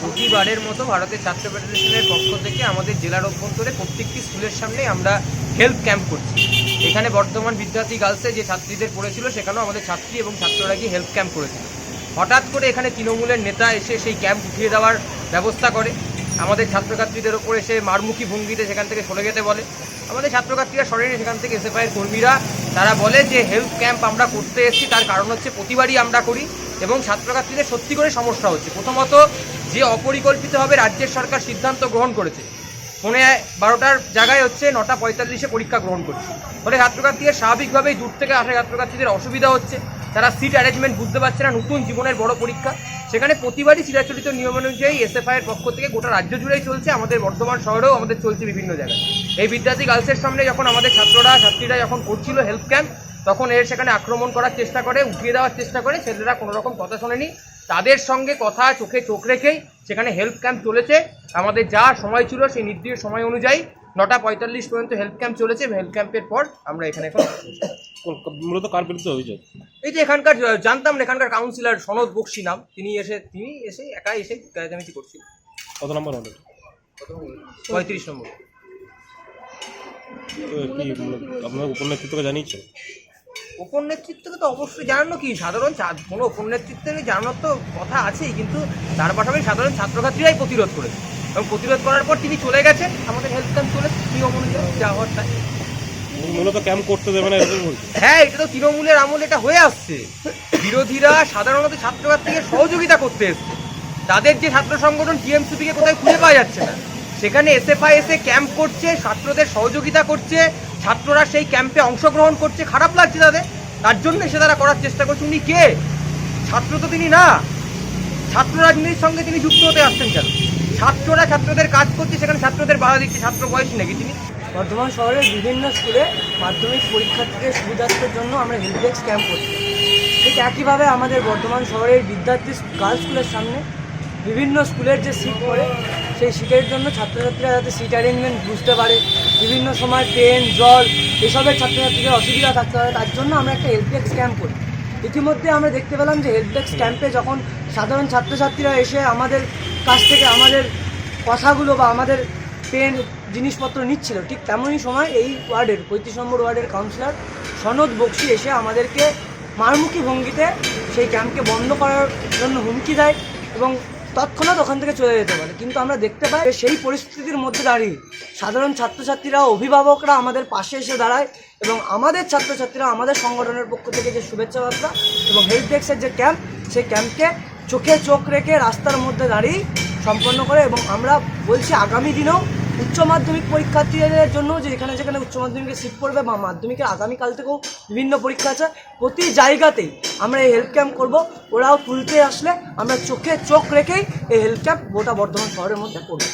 প্রতিবারের মতো ভারতের ছাত্র ফেডারেশনের পক্ষ থেকে আমাদের জেলার অভ্যন্তরে প্রত্যেকটি স্কুলের সামনে আমরা হেল্প ক্যাম্প করছি। এখানে বর্তমান বিদ্যার্থী গার্লসে যে ছাত্রীদের পড়েছিল, সেখানেও আমাদের ছাত্রী এবং ছাত্ররা গিয়ে হেল্প ক্যাম্প করেছিল। হঠাৎ করে এখানে তৃণমূলের নেতা এসে সেই ক্যাম্প উঠিয়ে দেওয়ার ব্যবস্থা করে। আমাদের ছাত্রছাত্রীদের ওপর এসে মারমুখী ভঙ্গিতে সেখান থেকে সরে যেতে বলে। আমাদের ছাত্রছাত্রীরা সরেনি সেখান থেকে এসএফআইয়ের কর্মীরা। তারা বলে যে, হেলথ ক্যাম্প আমরা করতে এসেছি, তার কারণ হচ্ছে প্রতিবারই আমরা করি। এবং ছাত্রছাত্রীদের সত্যি করে সমস্যা হচ্ছে। প্রথমত, যে অপরিকল্পিতভাবে রাজ্যের সরকার সিদ্ধান্ত গ্রহণ করেছে, পৌনে বারোটার জায়গায় হচ্ছে নটা পঁয়তাল্লিশে পরীক্ষা গ্রহণ করছে। ফলে ছাত্রছাত্রীদের স্বাভাবিকভাবেই দূর থেকে আসা ছাত্রছাত্রীদের অসুবিধা হচ্ছে। তারা সিট অ্যারেঞ্জমেন্ট বুঝতে পারছে না, নতুন জীবনের বড় পরীক্ষা। সেখানে প্রতিবারই চিরাচরিত নিয়ম অনুযায়ী এসএফআই এর পক্ষ থেকে গোটা রাজ্য জুড়েই চলছে, আমাদের বর্ধমান শহরেও আমাদের চলছে বিভিন্ন জায়গায়। এই বিদ্যার্থী গার্লসের সামনে যখন আমাদের ছাত্ররা, ছাত্রীরা যখন করছিল হেল্প ক্যাম্প তখন এর সেখানে আক্রমণ করার চেষ্টা করে, উঠিয়ে দেওয়ার চেষ্টা করে, ছেলেরা কোনো রকম কথা শোনেনি। তাদের সঙ্গে কথা চোখে চোখ রেখেই সেখানে হেল্প ক্যাম্প চলেছে। আমাদের যা সময় ছিল সেই নির্দিষ্ট সময় অনুযায়ী নটা পঁয়তাল্লিশ পর্যন্ত হেলথ ক্যাম্প চলেছে হেলথ ক্যাম্পের পর আমরা এখানে এখন মূলত কার বিরুদ্ধে অভিযোগ? এই যে এখানকার জানতাম না এখানকার কাউন্সিলর সনদ বক্সি নাম। তিনি এসে তিনি এসে একাই এসে গালাগালাজি করছিল। কত নম্বর ওয়ার্ডে? পঁয়ত্রিশ নম্বর। আপনার উপনেতৃত্বকে জানিয়েছেন? ওপর নেতৃত্বকে তো অবশ্যই জানানো কি? সাধারণ কোনো ওপর নেতৃত্বকে জানানোর তো কথা আছেই কিন্তু তার পাশাপাশি সাধারণ ছাত্রছাত্রীরাই প্রতিরোধ করেছে। এবং প্রতিরোধ করার পর তিনি চলে গেছেন আমাদের হেলথ ক্যাম্প চলে নিয়ম অনুযায়ী যা হওয়ার তাই। মূলত ক্যাম্প করতে দেবে না এরকম হ্যাঁ এটা তো তৃণমূলের আমল এটা হয়ে আসছে। বিরোধীরা সাধারণত ছাত্রছাত্রীকে সহযোগিতা করতে এসছে। তাদের যে ছাত্র সংগঠন টিএমসিপিকে কোথায় খুঁজে পাওয়া যাচ্ছে না। সেখানে এসএফআই এসে ক্যাম্প করছে ছাত্রদের সহযোগিতা করছে ছাত্ররা সেই ক্যাম্পে অংশগ্রহণ করছে, খারাপ লাগছে তাদের। তার জন্য সে তারা করার চেষ্টা করছে। উনি কে? ছাত্র তো তিনি না। ছাত্র রাজনীতির সঙ্গে তিনি যুক্ত হতে আসছেন কেন? ছাত্ররা ছাত্রদের কাজ করছে, সেখানে ছাত্রদের বাধা দিচ্ছে। ছাত্র বয়স নাকি তিনি? বর্ধমান শহরের বিভিন্ন স্কুলে মাধ্যমিক পরীক্ষার্থীদের সুবিধার্থের জন্য আমরা হেল্প ডেস্ক ক্যাম্প করছি। ঠিক একইভাবে আমাদের বর্ধমান শহরের বিদ্যার্থী গার্লস স্কুলের সামনে বিভিন্ন স্কুলের যে সিট পড়ে সেই সিটের জন্য ছাত্রছাত্রীরা যাতে সিট অ্যারেঞ্জমেন্ট বুঝতে পারে, বিভিন্ন সময় পেন জল, এসবের ছাত্রছাত্রীদের অসুবিধা থাকতে পারে, তার জন্য আমরা একটা হেল্প ডেস্ক ক্যাম্প করি। ইতিমধ্যে আমরা দেখতে পেলাম যে হেল্প ডেস্ক ক্যাম্পে যখন সাধারণ ছাত্রছাত্রীরা এসে আমাদের কাছ থেকে আমাদের কথাগুলো বা আমাদের পেন জিনিসপত্র নিচ্ছিল, ঠিক তেমনই সময় এই ওয়ার্ডের, পঁয়ত্রিশ নম্বর ওয়ার্ডের কাউন্সিলর সনদ বক্সি এসে আমাদেরকে মারমুখী ভঙ্গিতে সেই ক্যাম্পকে বন্ধ করার জন্য হুমকি দেয় এবং তৎক্ষণাৎ ওখান থেকে চলে যেতে পারে। কিন্তু আমরা দেখতে পাই সেই পরিস্থিতির মধ্যে দাঁড়িয়ে সাধারণ ছাত্রছাত্রীরা, অভিভাবকরা আমাদের পাশে এসে দাঁড়ায় এবং আমাদের ছাত্রছাত্রীরা, আমাদের সংগঠনের পক্ষ থেকে যে শুভেচ্ছা বার্তা এবং হেল্প ডেস্কের যে ক্যাম্প সেই ক্যাম্পকে চোখে চোখ রেখে রাস্তার মধ্যে দাঁড়িয়ে সম্পন্ন করে এবং আমরা বলছি আগামী দিনেও উচ্চ মাধ্যমিক পরীক্ষার্থীদের জন্য যে এখানে যেখানে উচ্চ মাধ্যমিকে সিট পড়বে বা মাধ্যমিকের আগামীকাল থেকেও বিভিন্ন পরীক্ষা আছে, প্রতি জায়গাতেই আমরা এই হেল্প ক্যাম্প করব। ওরাও তুলতে আসলে আমরা চোখে চোখ রেখেই এই হেল্প ক্যাম্প গোটা বর্ধমান শহরের মধ্যে করব।